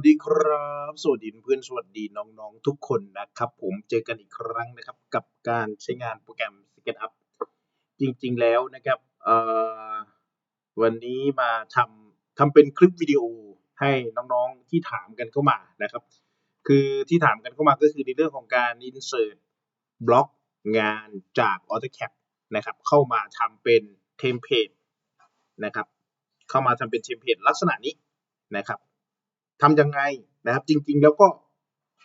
สวัสดีครับ สวัสดีเพื่อนสวัสดีน้องๆ ทุกคนนะครับผมเจอกันอีกครั้งนะครับ กับการใช้งานโปรแกรม SketchUp จริงๆแล้วนะครับวันนี้มาทำทำเป็นคลิปวิดีโอให้น้องๆที่ถามกันเข้ามานะครับ คือที่ถามกันเข้ามาก็คือในเรื่องของการ insert บล็อกงานจาก AutoCAD นะครับ เข้ามาทำเป็นเทมเพลตนะครับ เข้ามาทำเป็นเทมเพลตลักษณะนี้นะครับ ทำยังไงนะครับ จริง ๆ แล้วก็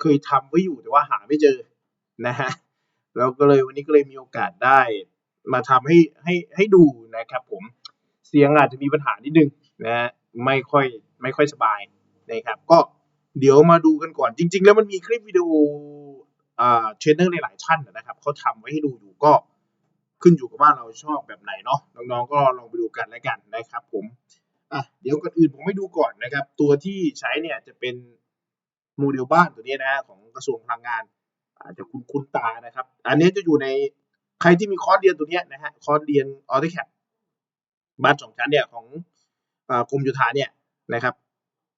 เคยทำไว้อยู่แต่ว่าหาไม่เจอนะฮะเราก็เลยวันนี้ก็เลยมีโอกาสได้มาทำให้ให้ให้ดูนะครับผมเสียงอาจจะมีปัญหานิดนึงนะฮะไม่ค่อยไม่ค่อยสบายนะครับ ก็เดี๋ยวมาดูกันก่อนจริง ๆ แล้วมันมีคลิปวิดีโออ่าเทรนเนอร์หลายๆท่านนะครับเขาทำไว้ให้ดูอยู่ก็ขึ้นอยู่กับว่าเราชอบแบบไหนเนาะน้องๆก็ลองไปดูกันแล้วกันนะครับผม อะเดี๋ยวก่อนอื่นผมให้ดูก่อนนะครับ ตัวที่ใช้เนี่ยจะเป็นโมเดลบ้านตัวนี้นะฮะของกระทรวงพลังงาน อาจจะคุ้นคุ้นตานะครับ อันนี้จะอยู่ในใครที่มีคอร์สเรียนตัวนี้นะฮะคอร์สเรียน AutoCAD บ้านสองชั้นเนี่ยของกรมโยธาเนี่ยนะครับ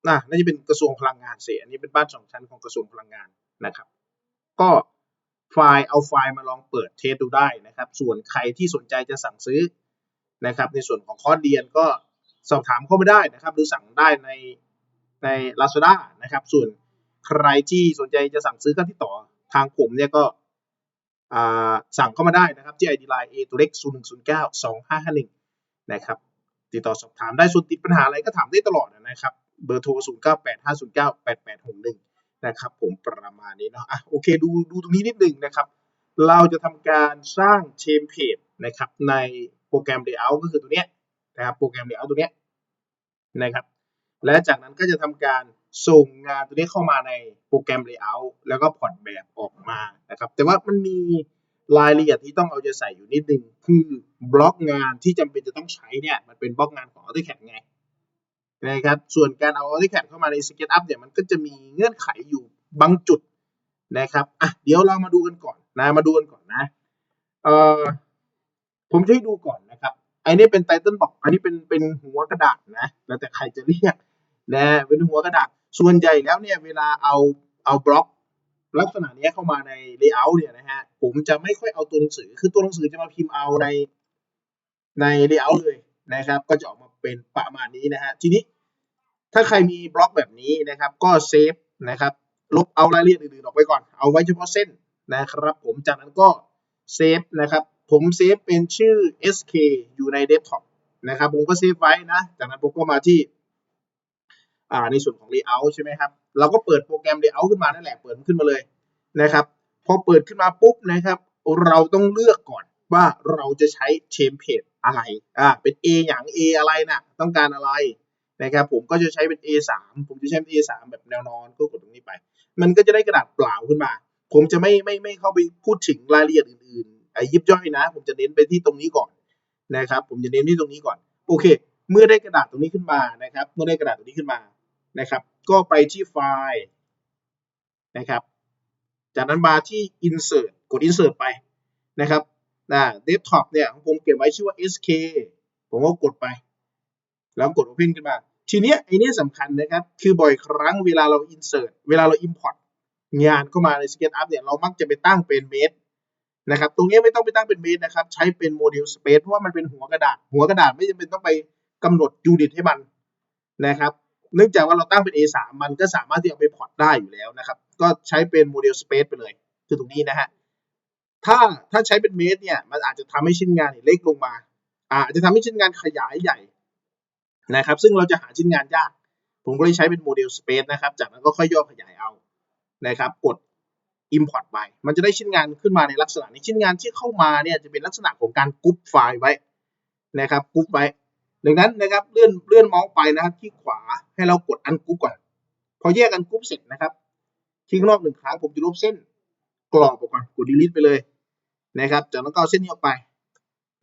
น่าน่าจะเป็นกระทรวงพลังงานเสียอันนี้เป็นบ้านสองชั้นของกระทรวงพลังงานนะครับ ก็ไฟล์เอาไฟล์มาลองเปิดเทสดูได้นะครับ ส่วนใครที่สนใจจะสั่งซื้อนะครับ ในส่วนของคอร์สเรียนก็ สอบถามเข้ามาได้นะครับ หรือสั่งได้ในใน Lazada นะครับ ส่วนใครที่สนใจจะสั่งซื้อก็ติดต่อทางผมเนี่ยก็สั่งเข้ามาได้นะครับที่ ID Line A ตัวเล็ก0 1 0 9 2 5 5 1นะครับ ติดต่อสอบถามได้ส่วนติดปัญหาอะไรก็ถามได้ตลอดนะครับ เบอร์โทร 0 9 8 5 0 9 8 8 6 1 นะครับ ผมประมาณนี้เนาะอะโอเคดูดูตรงนี้นิดนึงนะครับ เราจะทำการสร้างเทมเพลตนะครับในโปรแกรม Layout ก็คือตัวเนี้ย นะครับโปรแกรม Layout ตัวเนี้ยนะครับและจากนั้นก็จะทำการส่งงานตัวนี้เข้ามาในโปรแกรม Layout แล้วก็ผ่อนแบบออกมานะครับ แต่ว่ามันมีรายละเอียดที่ต้องเอาใจใส่อยู่นิดนึง คือบล็อกงานที่จำเป็นจะต้องใช้เนี่ย มันเป็นบล็อกงานของ AutoCAD ไงนะครับ ส่วนการเอา AutoCAD เข้ามาใน SketchUp เนี่ยมันก็จะมีเงื่อนไขอยู่บางจุดนะครับอะเดี๋ยวเรามาดูกันก่อนนะ มาดูกันก่อนนะเอ่อผมจะให้ดูก่อนนะครับ อันนี้เป็นไตเติลบอกอันนี้เป็นเป็นหัวกระดาษนะแล้วแต่ใครจะเรียกนะเป็นหัวกระดาษส่วนใหญ่แล้วเนี่ยเวลาเอาเอาบล็อกลักษณะนี้เข้ามาใน layout เนี่ยนะฮะผมจะไม่ค่อยเอาตัวหนังสือ คือตัวหนังสือจะมาพิมพ์เอาในใน layout เลยนะครับ ก็จะออกมาเป็นประมาณนี้นะฮะทีนี้ถ้าใครมีบล็อกแบบนี้นะครับ ก็เซฟนะครับ ลบเอารายละเอียดอื่นๆออกไปก่อน เอาไว้เฉพาะเส้นนะครับ ผมจากนั้นก็เซฟนะครับ ผมเซฟเป็นชื่อ sk อยู่ใน desktop นะครับ ผมก็เซฟไว้นะ จากนั้นผมก็มาที่ในส่วนของ layout ใช่ไหมครับ เราก็เปิดโปรแกรม layout ขึ้นมานั่นแหละ เปิดขึ้นมาเลยนะครับ พอเปิดขึ้นมาปุ๊บนะครับ เราต้องเลือกก่อนว่าเราจะใช้เทมเพลตอะไร อ่า เป็น A อย่าง A อะไรน่ะ ต้องการอะไรนะครับผมก็จะใช้เป็น A3 ผมจะใช้เป็น A3 แบบแนวนอนก็กดตรงนี้ไป มันก็จะได้กระดาษเปล่าขึ้นมา ผมจะไม่ไม่ไม่เข้าไปพูดถึงรายละเอียดอื่นๆ ยิบย่อยนะ ผมจะเน้นไปที่ตรงนี้ก่อนนะครับ ผมจะเน้นที่ตรงนี้ก่อน โอเค เมื่อได้กระดาษตรงนี้ขึ้นมานะครับ เมื่อได้กระดาษตรงนี้ขึ้นมานะครับ ก็ไปที่ไฟล์นะครับ จากนั้นมาที่ insert กด insert ไปนะครับนะ desktop เนี่ยผมเก็บไว้ชื่อว่า sk ผมก็กดไป แล้วกด open ขึ้นมา ทีเนี้ยไอ้นี่สำคัญนะครับ คือบ่อยครั้งเวลาเรา insert เวลาเรา import งานเข้ามาใน SketchUp เนี่ยเรามักจะไปตั้งเป็นเมตร นะครับ ตรงนี้ไม่ต้องไปตั้งเป็นเมตรนะครับ ใช้เป็นโมเดลสเปซเพราะว่ามันเป็นหัวกระดาษ หัวกระดาษไม่จำเป็นต้องไปกำหนดยูนิตให้มันนะครับ เนื่องจากว่าเราตั้งเป็น A3 มันก็สามารถที่จะไปพอร์ตได้อยู่แล้วนะครับ ก็ใช้เป็นโมเดลสเปซไปเลย คือตรงนี้นะฮะ ถ้าถ้าใช้เป็นเมตรเนี่ย มันอาจจะทำให้ชิ้นงานเนี่ยเล็กลงมา อาจจะทำให้ชิ้นงานขยายใหญ่นะครับ ซึ่งเราจะหาชิ้นงานยาก ผมก็เลยใช้เป็นโมเดลสเปซนะครับ จากนั้นก็ค่อยย่อขยายเอานะครับ กด import ไป มันจะได้ชิ้นงานขึ้นมาในลักษณะนี้ชิ้นงานที่เข้ามาเนี่ยจะเป็นลักษณะของการกรุ๊ปไฟล์ไว้นะครับกรุ๊ปไว้ดังนั้นนะครับเลื่อนเลื่อนเมาส์ไปนะครับที่ขวาให้เรากดอันกรุ๊ปก่อน พอแยกอันกรุ๊ปเสร็จนะครับคลิกรอบหนึ่งครั้งผมจะลบเส้นกรอบออกก่อนกด delete ไปเลยนะครับจากนั้นก็เอาเส้นนี้ออกไป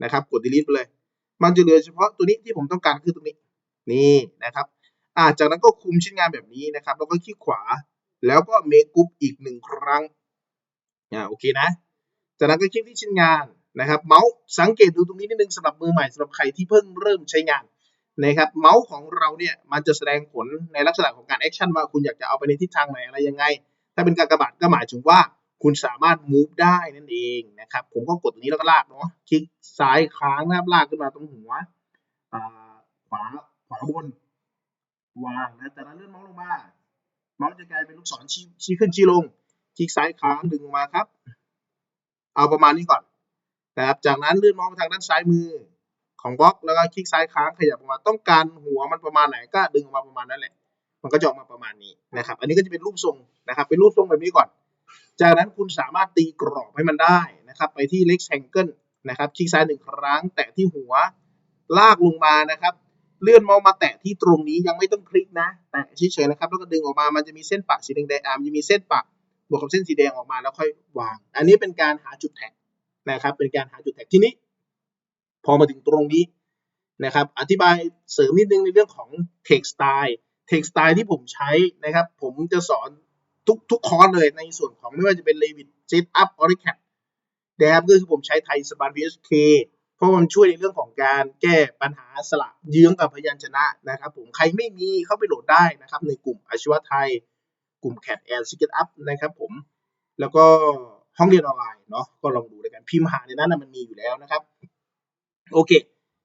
นะครับกด delete ไปเลย มันจะเหลือเฉพาะตัวนี้ที่ผมต้องการคือตรงนี้นี่นะครับอ่าจากนั้นก็คุมชิ้นงานแบบนี้นะครับแล้วก็คลิกขวาแล้วก็ make group อีกหนึ่งครั้ง อ่าโอเคนะ จากนั้นก็คลิกที่ชิ้นงานนะครับ เมาส์สังเกตดูตรงนี้นิดนึงสำหรับมือใหม่สำหรับใครที่เพิ่งเริ่มใช้งานนะครับ เมาส์ของเราเนี่ยมันจะแสดงผลในลักษณะของการแอคชั่นว่าคุณอยากจะเอาไปในทิศทางไหนอะไรยังไง ถ้าเป็นการกระบาดก็หมายถึงว่าคุณสามารถ move ได้นั่นเองนะครับ ผมก็กดตรงนี้แล้วก็ลากเนาะ คลิกซ้ายค้างนะครับลากขึ้นมาตรงหัวขวาขวาบน วางนะจากนั้นเลื่อนเมาส์ลงมา เมาส์จะกลายเป็นลูกศรชี้ชี้ขึ้นชี้ลง คลิกซ้ายค้างดึงออกมาครับ เอาประมาณนี้ก่อนนะครับจากนั้นเลื่อนมาส์ไปทางด้านซ้ายมือของบล็อกแล้วก็คลิกซ้ายค้างขยับออกมาต้องการหัวมันประมาณไหนก็ดึงออกมาประมาณนั้นแหละ มันก็จะออกมาประมาณนี้นะครับ อันนี้ก็จะเป็นรูปทรงนะครับ เป็นรูปทรงแบบนี้ก่อน จากนั้นคุณสามารถตีกรอบให้มันได้นะครับ ไปที่ rectangle นะครับ คลิกซ้ายหนึ่งครั้ง แตะที่หัวลากลงมานะครับ เลื่อนมาส์มาแตะที่ตรงนี้ยังไม่ต้องคลิกนะ แตะเฉยๆนะครับ แล้วก็ดึงออกมา มันจะมีเส้นปะสีแดงๆอะมันจะมีเส้นปะ บวกกับเส้นสีแดงออกมาแล้วค่อยวาง อันนี้เป็นการหาจุดแท็กนะครับ เป็นการหาจุดแท็กทีนี้ พอมาถึงตรงนี้นะครับ อธิบายเสริมนิดนึงในเรื่องของ text style text style ที่ผมใช้นะครับ ผมจะสอนทุกทุกคอร์สเลยในส่วนของไม่ว่าจะเป็น Revit Setup AutoCAD นะครับก็คือผมใช้ไทยสปาน PSK เพราะมันช่วยในเรื่องของการแก้ปัญหาสละเยื้องกับพยัญชนะนะครับ ผมใครไม่มีเข้าไปโหลดได้นะครับ ในกลุ่มอาชีวะไทย กลุ่ม CAD and SketchUp นะครับผม แล้วก็ห้องเรียนออนไลน์เนาะก็ลองดูด้วยกันพิมพ์หาในนั้นนะมันมีอยู่แล้วนะครับ โอเค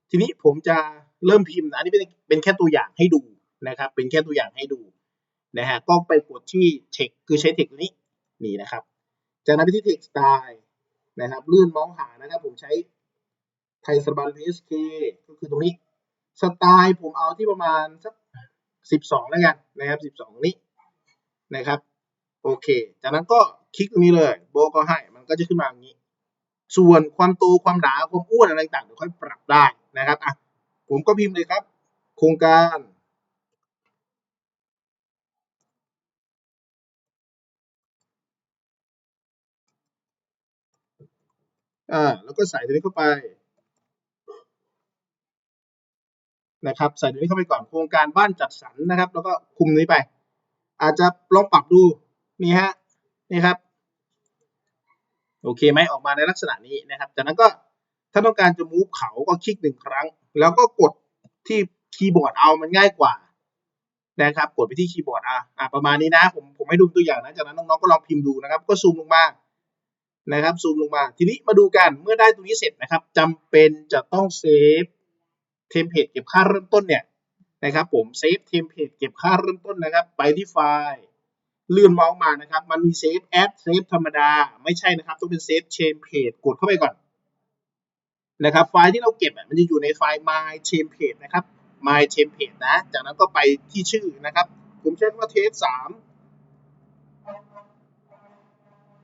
ทีนี้ผมจะเริ่มพิมพ์นะอันนี้เป็นเป็นแค่ตัวอย่างให้ดูนะครับ เป็นแค่ตัวอย่างให้ดูนะฮะก็ไปกดที่ text คือใช้ text ตัวนี้นี่นะครับ จากนั้นไปที่ text style นะครับเลื่อนมาส์หานะครับ ผมใช้ไทยสบัน PSK ก็คือตรงนี้สไตล์ผมเอาที่ประมาณสักสิบสองแล้วกันนะครับสิบสองนี้ นะครับ โอเค จากนั้นก็คลิกตรงนี้เลยโบก็ให้มันก็จะขึ้นมาอย่างนี้ ส่วนความโตความหนาความอ้วนอะไรต่างเดี๋ยวค่อยปรับได้นะครับอะผมก็พิมพ์เลยครับ โครงการอ่าแล้วก็ใส่ตัวนี้เข้าไปนะครับ ใส่ตัวนี้เข้าไปก่อนโครงการบ้านจัดสรรนะครับ แล้วก็คุมนี้ไป อาจจะลองปรับดูนี่ฮะนี่ครับโอเคไหมออกมาในลักษณะนี้นะครับ จากนั้นก็ถ้าต้องการจะมูฟเขาก็คลิกหนึ่งครั้ง แล้วก็กดที่คีย์บอร์ดเอามันง่ายกว่านะครับ กดไปที่คีย์บอร์ดอะอะประมาณนี้นะ ผมผมให้ดูตัวอย่างนะ จากนั้นน้องๆก็ลองพิมพ์ดูนะครับ ก็ซูมลงมานะครับซูมลงมา ทีนี้มาดูกันเมื่อได้ตรงนี้เสร็จนะครับจำเป็นจะต้องเซฟเทมเพลตเก็บค่าเริ่มต้นเนี่ย นะครับผมเซฟเทมเพลตเก็บค่าเริ่มต้นนะครับ ไปที่ไฟล์เลื่อนเมาส์มานะครับ มันมีเซฟแอดเซฟธรรมดา ไม่ใช่นะครับ ต้องเป็นเซฟเชมเพจกดเข้าไปก่อนนะครับ ไฟล์ที่เราเก็บมันจะอยู่ในไฟล์ my template นะครับ my template นะ จากนั้นก็ไปที่ชื่อนะครับ ผมใช้ว่าเทสสาม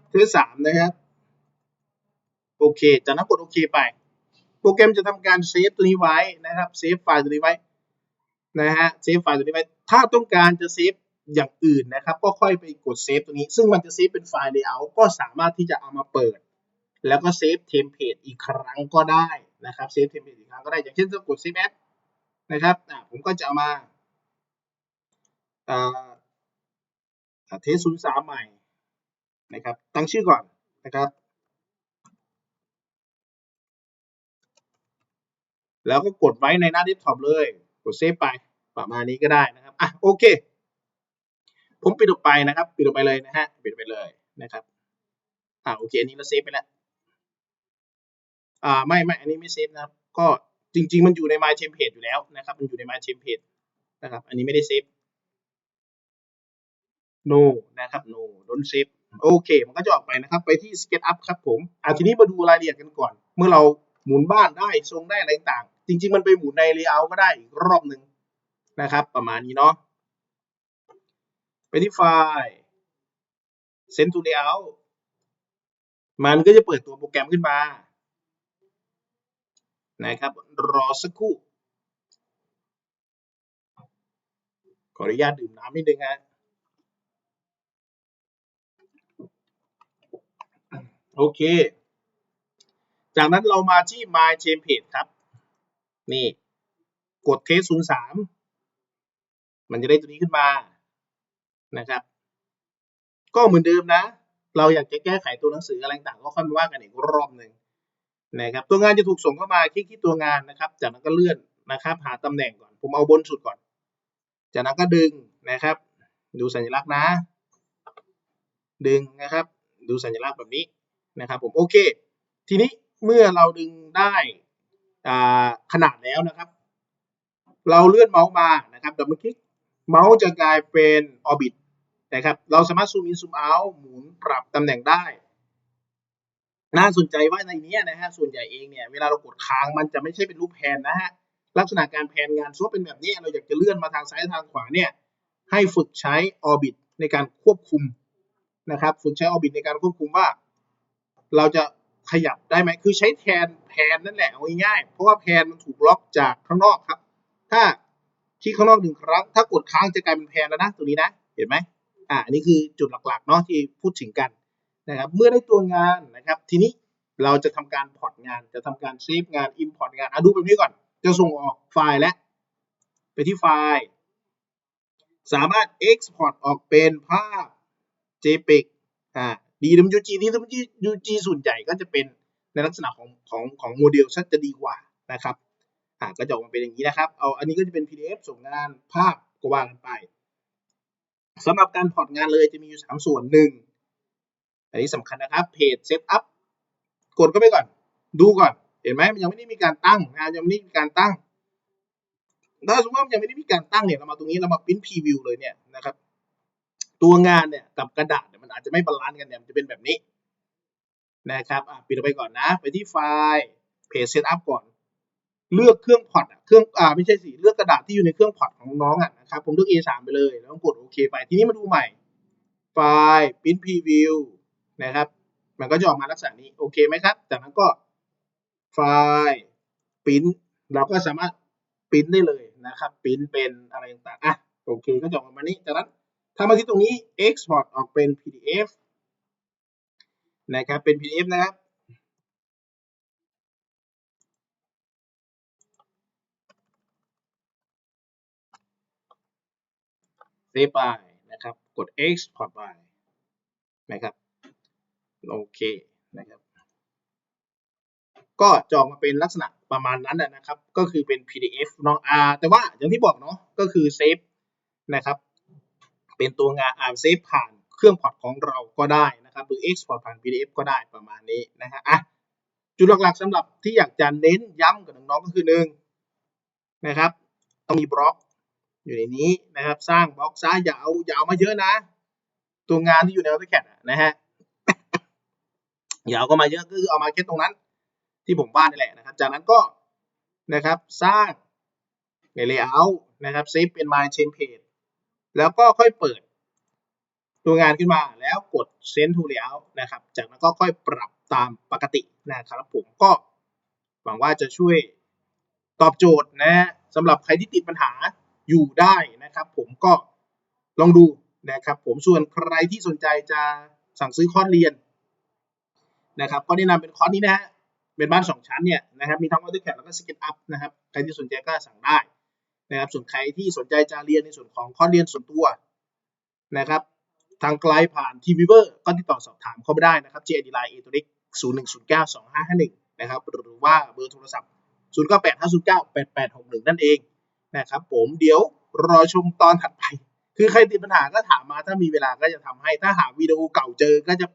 เทสสามนะครับ โอเค จากนั้นกดโอเคไป โปรแกรมจะทำการเซฟตัวนี้ไว้นะครับ เซฟไฟล์ตัวนี้ไว้ นะฮะเซฟไฟล์ตัวนี้ไว้ถ้าต้องการจะเซฟอย่างอื่นนะครับ ก็ค่อยไปกดเซฟตัวนี้ ซึ่งมันจะเซฟเป็นไฟล์ layout ก็สามารถที่จะเอามาเปิด แล้วก็เซฟเทมเพลตอีกครั้งก็ได้นะครับเซฟเทมเพลตอีกครั้งก็ได้ อย่างเช่นถ้ากดเซฟแอดนะครับผมก็จะเอามาอ่าเทสศูนย์สามใหม่นะครับตั้งชื่อก่อนนะครับ แล้วก็กดไว้ในหน้าเดสก์ท็อปเลย กดเซฟไปประมาณนี้ก็ได้นะครับอะโอเค ผมปิดออกไปนะครับ ปิดออกไปเลยนะฮะปิดไปเลยนะครับอ่าโอเคอันนี้เราเซฟไปแล้วอ่าไม่ไม่อันนี้ไม่เซฟนะครับ ก็จริง ๆ มันอยู่ใน My Template อยู่แล้วนะครับ มันอยู่ใน My Template นะครับ อันนี้ไม่ได้เซฟ no นะครับ no don't save โอเค มันก็จะออกไปนะครับ ไปที่ SketchUp ครับผมอ่าทีนี้มาดูรายละเอียดกันก่อน เมื่อเราหมุนบ้านได้ทรงได้อะไรต่าง จริงๆ มันไปหมุนใน Layout ก็ได้อีกรอบหนึ่งนะครับ ประมาณนี้เนาะไปที่ไฟล์ Send to Layout มันก็จะเปิดตัวโปรแกรมขึ้นมา นะครับ รอสักครู่ ขออนุญาตดื่มน้ำนิดนึงฮะโอเค จากนั้นเรามาที่ My Template ครับ นี่กดเทสศูนย์สามมันจะได้ตัวนี้ขึ้นมานะครับ ก็เหมือนเดิมนะ เราอยากจะแก้ไขตัวหนังสืออะไรต่างก็ค่อยมาว่ากันอีกรอบหนึ่งนะครับตัวงานจะถูกส่งเข้ามาคลิกที่ตัวงานนะครับ จากนั้นก็เลื่อนนะครับ หาตำแหน่งก่อน ผมเอาบนสุดก่อน จากนั้นก็ดึงนะครับ ดูสัญลักษณ์นะ ดึงนะครับ ดูสัญลักษณ์แบบนี้นะครับ ผมโอเค ทีนี้เมื่อเราดึงได้ ขนาดแล้วนะครับ เราเลื่อนเมาส์มานะครับดับเบิลคลิกเมาส์จะกลายเป็นออร์บิทนะครับ เราสามารถซูมอินซูมเอาหมุนปรับตำแหน่งได้ น่าสนใจว่าในนี้นะฮะส่วนใหญ่เองเนี่ยเวลาเรากดค้างมันจะไม่ใช่เป็นรูปแผนนะฮะลักษณะการแผนงานสมมติเป็นแบบนี้เราอยากจะเลื่อนมาทางซ้ายทางขวาเนี่ยให้ฝึกใช้ออร์บิทในการควบคุมนะครับ ฝึกใช้ออร์บิทในการควบคุมว่า เราจะ ขยับได้ไหมคือใช้แทนแผนนั่นแหละเอาง่ายๆเพราะว่าแผนมันถูกล็อกจากข้างนอกครับ ถ้าคลิกข้างนอกหนึ่งครั้ง ถ้ากดค้างจะกลายเป็นแผนแล้วนะตรงนี้นะ เห็นไหมอ่าอันนี้คือจุดหลักๆเนาะที่พูดถึงกันนะครับ เมื่อได้ตัวงานนะครับ ทีนี้เราจะทำการพอร์ตงาน จะทำการเซฟงาน import งานอะดูแบบนี้ก่อน จะส่งออกไฟล์และ ไปที่ไฟล์ สามารถ export ออกเป็นภาพ JPEG อ่า DWG DWG ส่วนใหญ่ก็จะเป็นในลักษณะของของของโมเดลชัดจะดีกว่านะครับอ่าก็จะออกมาเป็นอย่างนี้นะครับ เอาอันนี้ก็จะเป็น PDF ส่งงานภาพก็ว่ากันไปสำหรับการพอร์ตงานเลยจะมีอยู่ 3 ส่วนหนึ่งอันนี้สำคัญนะครับเพจเซตอัพกดเข้าไปก่อน ดูก่อน เห็นไหมมันยังไม่ได้มีการตั้งนะยังไม่ได้มีการตั้งถ้าสมมติว่ายังไม่ได้มีการตั้งเนี่ยเรามาตรงนี้เรามาพิมพ์พรีวิวเลยเนี่ยนะครับ ตัวงานเนี่ยกับกระดาษ มันอาจจะไม่บาลานซ์กันเนี่ยมันจะเป็นแบบนี้นะครับอะปิดไปก่อนนะ ไปที่ไฟล์เพจเซตอัพก่อน เลือกเครื่องพอร์ตเครื่องอ่าไม่ใช่สิเลือกกระดาษที่อยู่ในเครื่องพอร์ตของน้องอะนะครับผมเลือก A3 ไปเลยแล้วกดโอเคไปทีนี้มาดูใหม่ ไฟล์พิมพ์พรีวิวนะครับ มันก็จะออกมาลักษณะนี้โอเคไหมครับจากนั้นก็ไฟล์พิมพ์เราก็สามารถพิมพ์ได้เลยนะครับพิมพ์เป็นอะไรต่างๆอะโอเคก็จะออกมานี้จากนั้น ถ้ามาที่ตรงนี้ export ออกเป็น PDF นะครับ เป็น PDF นะครับเซฟไปนะครับ กด export ไปนะครับ โอเค นะครับ ก็จออกมาเป็นลักษณะประมาณนั้นนะครับ ก็คือเป็น PDF เนาะอ่าแต่ว่าอย่างที่บอกเนาะ ก็คือเซฟนะครับ เป็นตัวงานอ่าเซฟผ่านเครื่องพอร์ตของเราก็ได้นะครับหรือ export ผ่าน PDF ก็ได้ประมาณนี้นะฮะอะจุดหลักๆสำหรับที่อยากจะเน้นย้ำกับน้องๆก็คือหนึ่งนะครับ ต้องมีบล็อกอยู่ในนี้นะครับ สร้างบล็อกซ้ายอย่าเอาอย่าเอามาเยอะนะ ตัวงานที่อยู่ใน AutoCAD นะฮะอย่าเอาก็มาเยอะก็คือเอามาแค่ตรงนั้น ที่ผมวาดนี่แหละนะครับ จากนั้นก็นะครับสร้างใน layout นะครับเซฟเป็น my change page แล้วก็ค่อยเปิดตัวงานขึ้นมาแล้วกด send to layout นะครับ จากนั้นก็ค่อยปรับตามปกตินะครับผมก็หวังว่าจะช่วยตอบโจทย์นะสำหรับใครที่ติดปัญหาอยู่ได้นะครับ ผมก็ลองดูนะครับ ผมส่วนใครที่สนใจจะสั่งซื้อคอร์สเรียนนะครับ ก็แนะนำเป็นคอร์สนี้นะฮะเป็นบ้านสองชั้นเนี่ยนะครับมีทั้ง AutoCAD แล้วก็ SketchUp นะครับ ใครที่สนใจก็สั่งได้ นะครับส่วนใครที่สนใจจะเรียนในส่วนของคอร์สเรียนส่วนตัวนะครับทางไกลผ่านทีวีเวอร์ก็ติดต่อสอบถามเข้าไปได้นะครับ JD Line A ตัวเล็ก01092551นะครับหรือว่าเบอร์โทรศัพท์ 0985098861 นั่นเองนะครับผมเดี๋ยวรอชมตอนถัดไป คือใครติดปัญหาก็ถามมาถ้ามีเวลาก็จะทำให้ ถ้าหาวิดีโอเก่าเจอก็จะ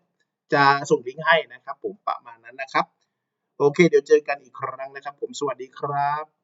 จะส่งลิงก์ให้นะครับ ผมประมาณนั้นนะครับ โอเค เดี๋ยวเจอกันอีกครั้งนะครับ ผมสวัสดีครับ